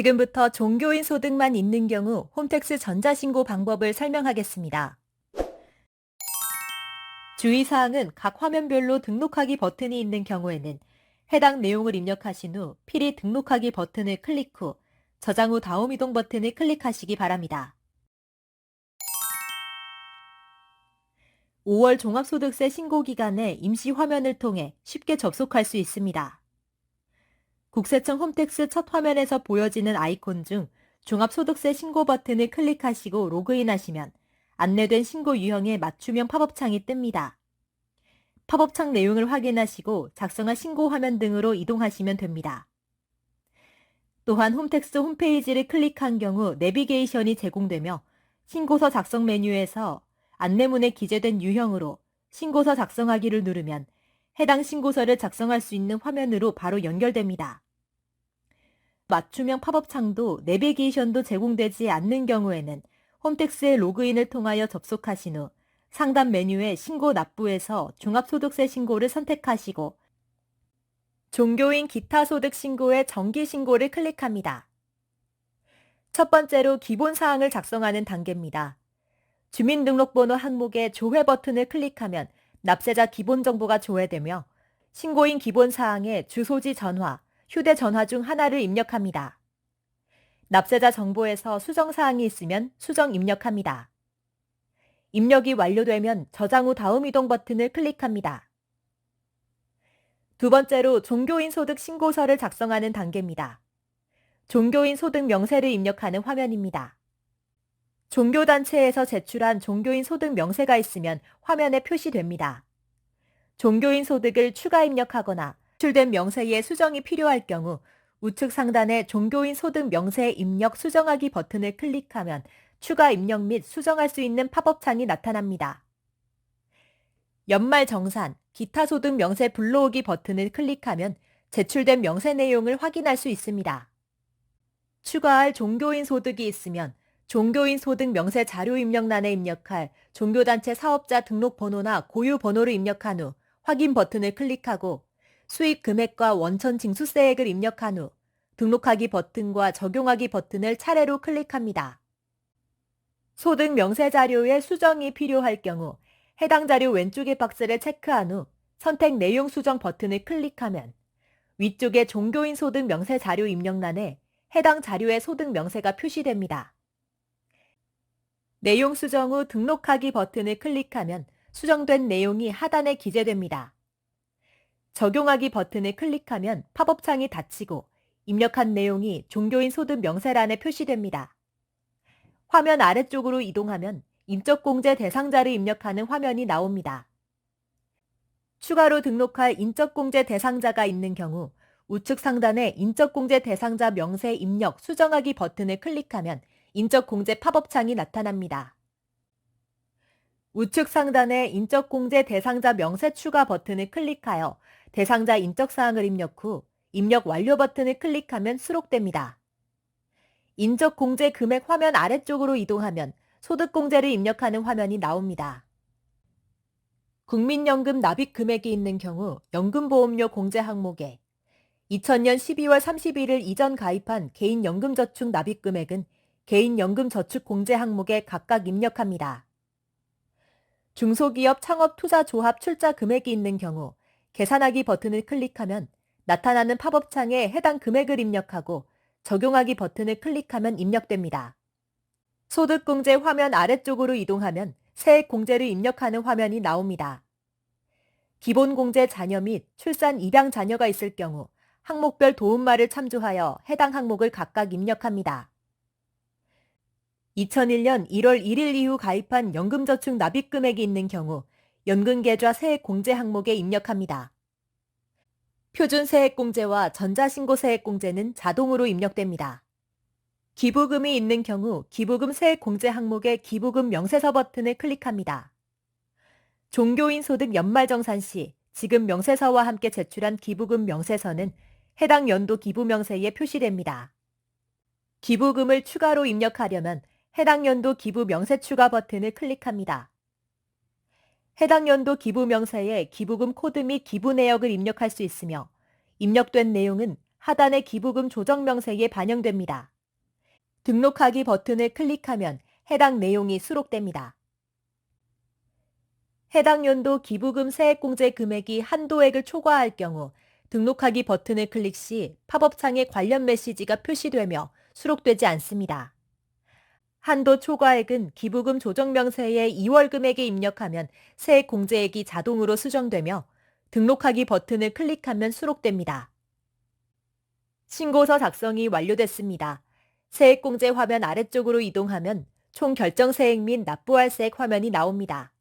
지금부터 종교인 소득만 있는 경우 홈택스 전자신고 방법을 설명하겠습니다. 주의사항은 각 화면별로 등록하기 버튼이 있는 경우에는 해당 내용을 입력하신 후 필히 등록하기 버튼을 클릭 후 저장 후 다음 이동 버튼을 클릭하시기 바랍니다. 5월 종합소득세 신고 기간에 임시 화면을 통해 쉽게 접속할 수 있습니다. 국세청 홈택스 첫 화면에서 보여지는 아이콘 중 종합소득세 신고 버튼을 클릭하시고 로그인하시면 안내된 신고 유형의 맞춤형 팝업창이 뜹니다. 팝업창 내용을 확인하시고 작성한 신고 화면 등으로 이동하시면 됩니다. 또한 홈택스 홈페이지를 클릭한 경우 내비게이션이 제공되며 신고서 작성 메뉴에서 안내문에 기재된 유형으로 신고서 작성하기를 누르면 해당 신고서를 작성할 수 있는 화면으로 바로 연결됩니다. 맞춤형 팝업 창도 내비게이션도 제공되지 않는 경우에는 홈택스의 로그인을 통하여 접속하신 후 상단 메뉴의 신고 납부에서 종합소득세 신고를 선택하시고 종교인 기타 소득 신고의 정기 신고를 클릭합니다. 첫 번째로 기본 사항을 작성하는 단계입니다. 주민등록번호 항목의 조회 버튼을 클릭하면 납세자 기본 정보가 조회되며 신고인 기본 사항에 주소지 전화, 휴대전화 중 하나를 입력합니다. 납세자 정보에서 수정 사항이 있으면 수정 입력합니다. 입력이 완료되면 저장 후 다음 이동 버튼을 클릭합니다. 두 번째로 종교인 소득 신고서를 작성하는 단계입니다. 종교인 소득 명세를 입력하는 화면입니다. 종교단체에서 제출한 종교인 소득 명세가 있으면 화면에 표시됩니다. 종교인 소득을 추가 입력하거나 제출된 명세에 수정이 필요할 경우 우측 상단의 종교인 소득 명세 입력 수정하기 버튼을 클릭하면 추가 입력 및 수정할 수 있는 팝업창이 나타납니다. 연말 정산, 기타 소득 명세 불러오기 버튼을 클릭하면 제출된 명세 내용을 확인할 수 있습니다. 추가할 종교인 소득이 있으면 종교인 소득 명세 자료 입력란에 입력할 종교단체 사업자 등록 번호나 고유 번호를 입력한 후 확인 버튼을 클릭하고 수익 금액과 원천 징수세액을 입력한 후 등록하기 버튼과 적용하기 버튼을 차례로 클릭합니다. 소득 명세 자료의 수정이 필요할 경우 해당 자료 왼쪽의 박스를 체크한 후 선택 내용 수정 버튼을 클릭하면 위쪽의 종교인 소득 명세 자료 입력란에 해당 자료의 소득 명세가 표시됩니다. 내용 수정 후 등록하기 버튼을 클릭하면 수정된 내용이 하단에 기재됩니다. 적용하기 버튼을 클릭하면 팝업창이 닫히고 입력한 내용이 종교인 소득 명세란에 표시됩니다. 화면 아래쪽으로 이동하면 인적공제 대상자를 입력하는 화면이 나옵니다. 추가로 등록할 인적공제 대상자가 있는 경우 우측 상단에 인적공제 대상자 명세 입력 수정하기 버튼을 클릭하면 인적공제 팝업창이 나타납니다. 우측 상단에 인적공제 대상자 명세 추가 버튼을 클릭하여 대상자 인적사항을 입력 후 입력 완료 버튼을 클릭하면 수록됩니다. 인적공제 금액 화면 아래쪽으로 이동하면 소득공제를 입력하는 화면이 나옵니다. 국민연금 납입 금액이 있는 경우 연금보험료 공제 항목에 2000년 12월 31일 이전 가입한 개인연금저축 납입 금액은 개인연금저축 공제 항목에 각각 입력합니다. 중소기업 창업투자조합 출자 금액이 있는 경우 계산하기 버튼을 클릭하면 나타나는 팝업창에 해당 금액을 입력하고 적용하기 버튼을 클릭하면 입력됩니다. 소득공제 화면 아래쪽으로 이동하면 세액 공제를 입력하는 화면이 나옵니다. 기본공제 자녀 및 출산 입양 자녀가 있을 경우 항목별 도움말을 참조하여 해당 항목을 각각 입력합니다. 2001년 1월 1일 이후 가입한 연금저축 납입 금액이 있는 경우 연금계좌 세액 공제 항목에 입력합니다. 표준 세액 공제와 전자신고 세액 공제는 자동으로 입력됩니다. 기부금이 있는 경우 기부금 세액 공제 항목의 기부금 명세서 버튼을 클릭합니다. 종교인 소득 연말정산 시 지급 명세서와 함께 제출한 기부금 명세서는 해당 연도 기부 명세에 표시됩니다. 기부금을 추가로 입력하려면 해당 연도 기부 명세 추가 버튼을 클릭합니다. 해당 연도 기부 명세에 기부금 코드 및 기부 내역을 입력할 수 있으며 입력된 내용은 하단의 기부금 조정 명세에 반영됩니다. 등록하기 버튼을 클릭하면 해당 내용이 수록됩니다. 해당 연도 기부금 세액공제 금액이 한도액을 초과할 경우 등록하기 버튼을 클릭 시 팝업창에 관련 메시지가 표시되며 수록되지 않습니다. 한도 초과액은 기부금 조정 명세에 2월 금액에 입력하면 세액 공제액이 자동으로 수정되며 등록하기 버튼을 클릭하면 수록됩니다. 신고서 작성이 완료됐습니다. 세액 공제 화면 아래쪽으로 이동하면 총 결정 세액 및 납부할 세액 화면이 나옵니다.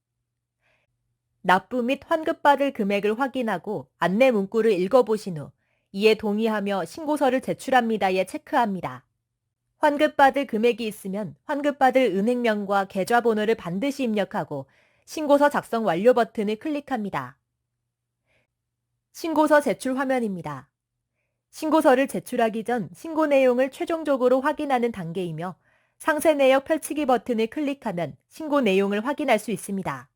납부 및 환급받을 금액을 확인하고 안내 문구를 읽어보신 후 이에 동의하며 신고서를 제출합니다에 체크합니다. 환급받을 금액이 있으면 환급받을 은행명과 계좌번호를 반드시 입력하고 신고서 작성 완료 버튼을 클릭합니다. 신고서 제출 화면입니다. 신고서를 제출하기 전 신고 내용을 최종적으로 확인하는 단계이며 상세 내역 펼치기 버튼을 클릭하면 신고 내용을 확인할 수 있습니다.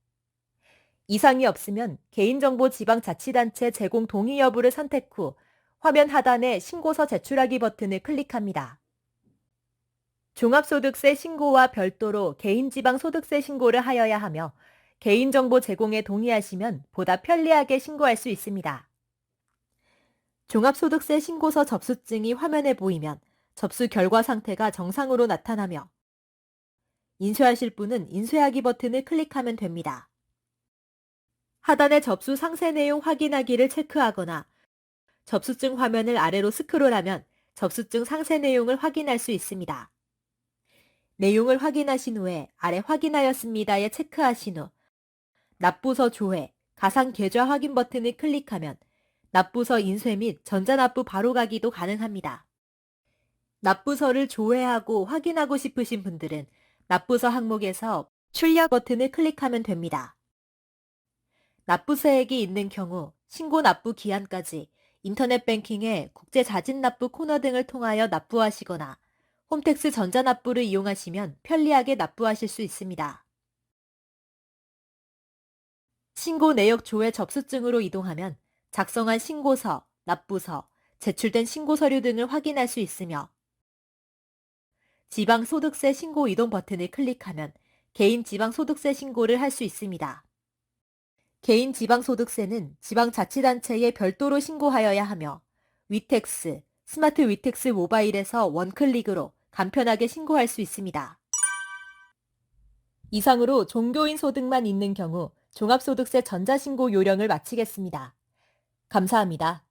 이상이 없으면 개인정보 지방자치단체 제공 동의 여부를 선택 후 화면 하단에 신고서 제출하기 버튼을 클릭합니다. 종합소득세 신고와 별도로 개인지방소득세 신고를 하여야 하며 개인정보 제공에 동의하시면 보다 편리하게 신고할 수 있습니다. 종합소득세 신고서 접수증이 화면에 보이면 접수 결과 상태가 정상으로 나타나며 인쇄하실 분은 인쇄하기 버튼을 클릭하면 됩니다. 하단의 접수 상세 내용 확인하기를 체크하거나 접수증 화면을 아래로 스크롤하면 접수증 상세 내용을 확인할 수 있습니다. 내용을 확인하신 후에 아래 확인하였습니다에 체크하신 후 납부서 조회, 가상 계좌 확인 버튼을 클릭하면 납부서 인쇄 및 전자납부 바로가기도 가능합니다. 납부서를 조회하고 확인하고 싶으신 분들은 납부서 항목에서 출력 버튼을 클릭하면 됩니다. 납부세액이 있는 경우 신고 납부 기한까지 인터넷 뱅킹에 국제 자진 납부 코너 등을 통하여 납부하시거나 홈택스 전자납부를 이용하시면 편리하게 납부하실 수 있습니다. 신고 내역 조회 접수증으로 이동하면 작성한 신고서, 납부서, 제출된 신고 서류 등을 확인할 수 있으며 지방소득세 신고 이동 버튼을 클릭하면 개인 지방소득세 신고를 할 수 있습니다. 개인 지방소득세는 지방자치단체에 별도로 신고하여야 하며 위텍스, 스마트 위텍스 모바일에서 원클릭으로 간편하게 신고할 수 있습니다. 이상으로 종교인 소득만 있는 경우 종합소득세 전자신고 요령을 마치겠습니다. 감사합니다.